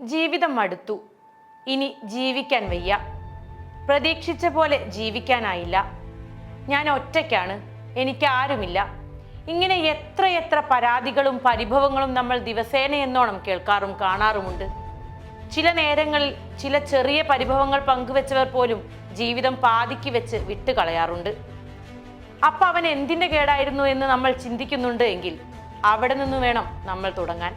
ജീവിതം മടുത്തു ഇനി ജീവിക്കാൻ വയ്യ. പ്രതീക്ഷിച്ച പോലെ ജീവിക്കാനായില്ല. ഞാൻ ഒറ്റയ്ക്കാണ്. എനിക്ക് ആരുമില്ല ഇങ്ങനെ എത്രയെത്ര പരാതികളും പരിഭവങ്ങളും നമ്മൾ ദിവസേന എന്നോണം കേൾക്കാറും കാണാറുമുണ്ട്. ചില നേരങ്ങളിൽ ചില ചെറിയ പരിഭവങ്ങൾ പങ്കുവെച്ചവർ പോലും ജീവിതം പാതിക്ക് വെച്ച് വിട്ടുകളയാറുണ്ട്. അപ്പൊ അവൻ എന്തിന്റെ കേടായിരുന്നു എന്ന് നമ്മൾ ചിന്തിക്കുന്നുണ്ട് എങ്കിൽ അവിടെ നിന്ന് വേണം നമ്മൾ തുടങ്ങാൻ.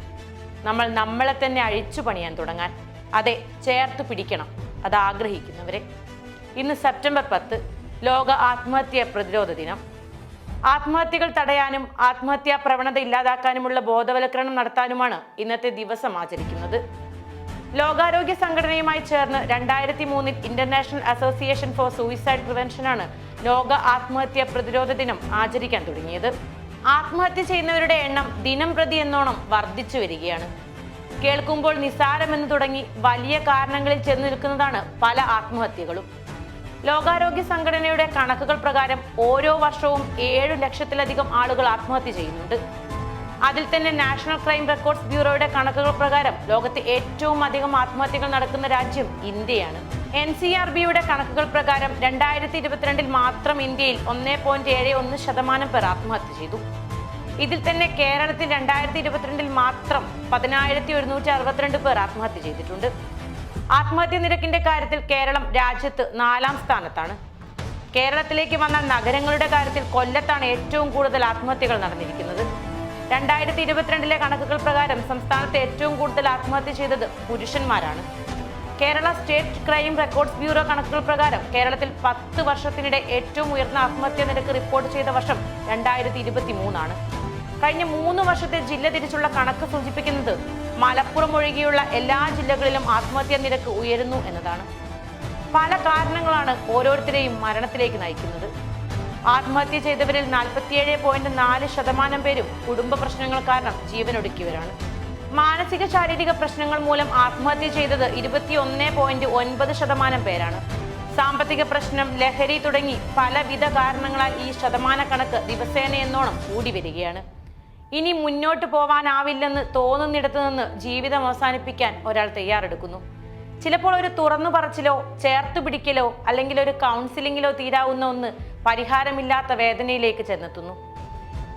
നമ്മൾ നമ്മളെ തന്നെ അഴിച്ചു പണിയാൻ തുടങ്ങാൻ. അതെ ചേർത്ത് പിടിക്കണം. അത് ആഗ്രഹിക്കുന്നവരെ. ഇന്ന് സെപ്റ്റംബർ പത്ത് ലോക ആത്മഹത്യ പ്രതിരോധ ദിനം. ആത്മഹത്യകൾ തടയാനും ആത്മഹത്യാ പ്രവണത ഇല്ലാതാക്കാനുമുള്ള ബോധവൽക്കരണം നടത്താനുമാണ് ഇന്നത്തെ ദിവസം ആചരിക്കുന്നത്. ലോകാരോഗ്യ സംഘടനയുമായി ചേർന്ന് രണ്ടായിരത്തി മൂന്നിൽ ഇന്റർനാഷണൽ അസോസിയേഷൻ ഫോർ സൂയിസൈഡ് പ്രിവെൻഷനാണ് ലോക ആത്മഹത്യാ പ്രതിരോധ ദിനം ആചരിക്കാൻ തുടങ്ങിയത്. ആത്മഹത്യ ചെയ്യുന്നവരുടെ എണ്ണം ദിനം പ്രതി എന്നോണം വർദ്ധിച്ചു വരികയാണ്. കേൾക്കുമ്പോൾ നിസ്സാരമെന്ന് തുടങ്ങി വലിയ കാരണങ്ങളിൽ ചെന്ന് നിൽക്കുന്നതാണ് പല ആത്മഹത്യകളും. ലോകാരോഗ്യ സംഘടനയുടെ കണക്കുകൾ പ്രകാരം ഓരോ വർഷവും ഏഴു ലക്ഷത്തിലധികം ആളുകൾ ആത്മഹത്യ ചെയ്യുന്നുണ്ട്. അതിൽ തന്നെ നാഷണൽ ക്രൈം റെക്കോർഡ്സ് ബ്യൂറോയുടെ കണക്കുകൾ പ്രകാരം ലോകത്ത് ഏറ്റവും അധികം ആത്മഹത്യകൾ നടക്കുന്ന രാജ്യം ഇന്ത്യയാണ്. എൻ സി ആർ ബിയുടെ കണക്കുകൾ പ്രകാരം രണ്ടായിരത്തി ഇരുപത്തിരണ്ടിൽ മാത്രം ഇന്ത്യയിൽ ഒന്നേ പോയിന്റ് ഏഴ് ഒന്ന് ശതമാനം പേർ ആത്മഹത്യ ചെയ്തു. ഇതിൽ തന്നെ കേരളത്തിൽ രണ്ടായിരത്തി ഇരുപത്തിരണ്ടിൽ മാത്രം പതിനായിരത്തി ഒരുന്നൂറ്റി അറുപത്തിരണ്ട് പേർ ആത്മഹത്യ ചെയ്തിട്ടുണ്ട്. ആത്മഹത്യ നിരക്കിന്റെ കാര്യത്തിൽ കേരളം രാജ്യത്ത് നാലാം സ്ഥാനത്താണ്. കേരളത്തിലേക്ക് വന്ന നഗരങ്ങളുടെ കാര്യത്തിൽ കൊല്ലത്താണ് ഏറ്റവും കൂടുതൽ ആത്മഹത്യകൾ നടന്നിരിക്കുന്നത്. രണ്ടായിരത്തി ഇരുപത്തിരണ്ടിലെ കണക്കുകൾ പ്രകാരം സംസ്ഥാനത്ത് ഏറ്റവും കൂടുതൽ ആത്മഹത്യ ചെയ്തത് പുരുഷന്മാരാണ്. Kerala state crime records bureau കണക്കുകൾ പ്രകാരം കേരളത്തിൽ പത്ത് വർഷത്തിനിടെ ഏറ്റവും ഉയർന്ന ആത്മഹത്യാ നിരക്ക് റിപ്പോർട്ട് ചെയ്ത വർഷം രണ്ടായിരത്തി ഇരുപത്തി മൂന്നാണ് കഴിഞ്ഞ മൂന്ന് വർഷത്തെ ജില്ല തിരിച്ചുള്ള കണക്ക് സൂചിപ്പിക്കുന്നത് മലപ്പുറം ഒഴികെയുള്ള എല്ലാ ജില്ലകളിലും ആത്മഹത്യാ നിരക്ക് ഉയരുന്നു എന്നതാണ്. പല കാരണങ്ങളാണ് ഓരോരുത്തരെയും മരണത്തിലേക്ക് നയിക്കുന്നത്. ആത്മഹത്യ ചെയ്തവരിൽ നാൽപ്പത്തിയേഴ് പോയിന്റ് നാല് ശതമാനം പേരും കുടുംബ പ്രശ്നങ്ങൾ കാരണം ജീവനൊടുക്കിയവരാണ്. മാനസിക ശാരീരിക പ്രശ്നങ്ങൾ മൂലം ആത്മഹത്യ ചെയ്തത് ഇരുപത്തിയൊന്ന് പോയിന്റ് ഒൻപത് ശതമാനം പേരാണ്. സാമ്പത്തിക പ്രശ്നം ലഹരി തുടങ്ങി പലവിധ കാരണങ്ങളാൽ ഈ ശതമാന കണക്ക് ദിവസേന എന്നോണം കൂടി വരികയാണ്. ഇനി മുന്നോട്ട് പോവാനാവില്ലെന്ന് തോന്നുന്നിടത്തു നിന്ന് ജീവിതം അവസാനിപ്പിക്കാൻ ഒരാൾ തയ്യാറെടുക്കുന്നു. ചിലപ്പോൾ ഒരു തുറന്നു പറച്ചിലോ ചേർത്ത് പിടിക്കലോ അല്ലെങ്കിൽ ഒരു കൗൺസിലിങ്ങിലോ തീരാവുന്ന ഒന്ന് പരിഹാരമില്ലാത്ത വേദനയിലേക്ക് ചെന്നെത്തുന്നു.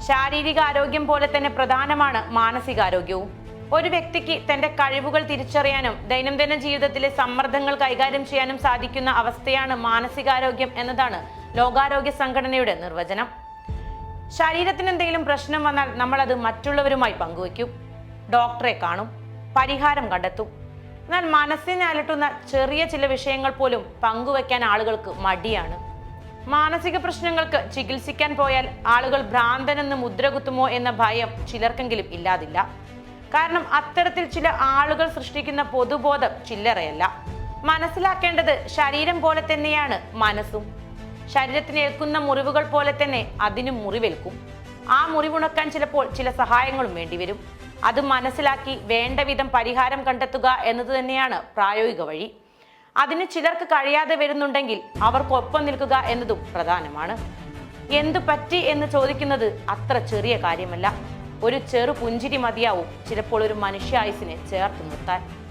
ശാരീരിക ആരോഗ്യം പോലെ തന്നെ പ്രധാനമാണ് മാനസികാരോഗ്യവും. ഒരു വ്യക്തിക്ക് തന്റെ കഴിവുകൾ തിരിച്ചറിയാനും ദൈനംദിന ജീവിതത്തിലെ സമ്മർദ്ദങ്ങൾ കൈകാര്യം ചെയ്യാനും സാധിക്കുന്ന അവസ്ഥയാണ് മാനസികാരോഗ്യം എന്നതാണ് ലോകാരോഗ്യ സംഘടനയുടെ നിർവചനം. ശരീരത്തിന് എന്തെങ്കിലും പ്രശ്നം വന്നാൽ നമ്മൾ അത് മറ്റുള്ളവരുമായി പങ്കുവയ്ക്കും ഡോക്ടറെ കാണും പരിഹാരം കണ്ടെത്തും. എന്നാൽ മനസ്സിനെ അലട്ടുന്ന ചെറിയ ചില വിഷയങ്ങൾ പോലും പങ്കുവയ്ക്കാൻ ആളുകൾക്ക് മടിയാണ്. മാനസിക പ്രശ്നങ്ങൾക്ക് ചികിത്സിക്കാൻ പോയാൽ ആളുകൾ ഭ്രാന്തനെന്ന് മുദ്രകുത്തുമോ എന്ന ഭയം ചിലർക്കെങ്കിലും ഇല്ലാതില്ല. കാരണം അത്തരത്തിൽ ചില ആളുകൾ സൃഷ്ടിക്കുന്ന പൊതുബോധം ചില്ലറയല്ല. മനസ്സിലാക്കേണ്ടത് ശരീരം പോലെ തന്നെയാണ് മനസ്സും. ശരീരത്തിന് ഏൽക്കുന്ന മുറിവുകൾ പോലെ തന്നെ അതിനും മുറിവേൽക്കും. ആ മുറിവുണക്കാൻ ചിലപ്പോൾ ചില സഹായങ്ങളും വേണ്ടിവരും. അത് മനസ്സിലാക്കി വേണ്ട വിധം പരിഹാരം കണ്ടെത്തുക എന്നത് തന്നെയാണ് പ്രായോഗിക വഴി. അതിന് ചിലർക്ക് കഴിയാതെ വരുന്നുണ്ടെങ്കിൽ അവർക്കൊപ്പം നിൽക്കുക എന്നതും പ്രധാനമാണ്. എന്തു പറ്റി എന്ന് ചോദിക്കുന്നത് അത്ര ചെറിയ കാര്യമല്ല. ഒരു ചെറു പുഞ്ചിരി മതിയാവും. ചിലപ്പോൾ ഒരു മനുഷ്യായുസിനെ ചേർത്ത് നിർത്താൻ.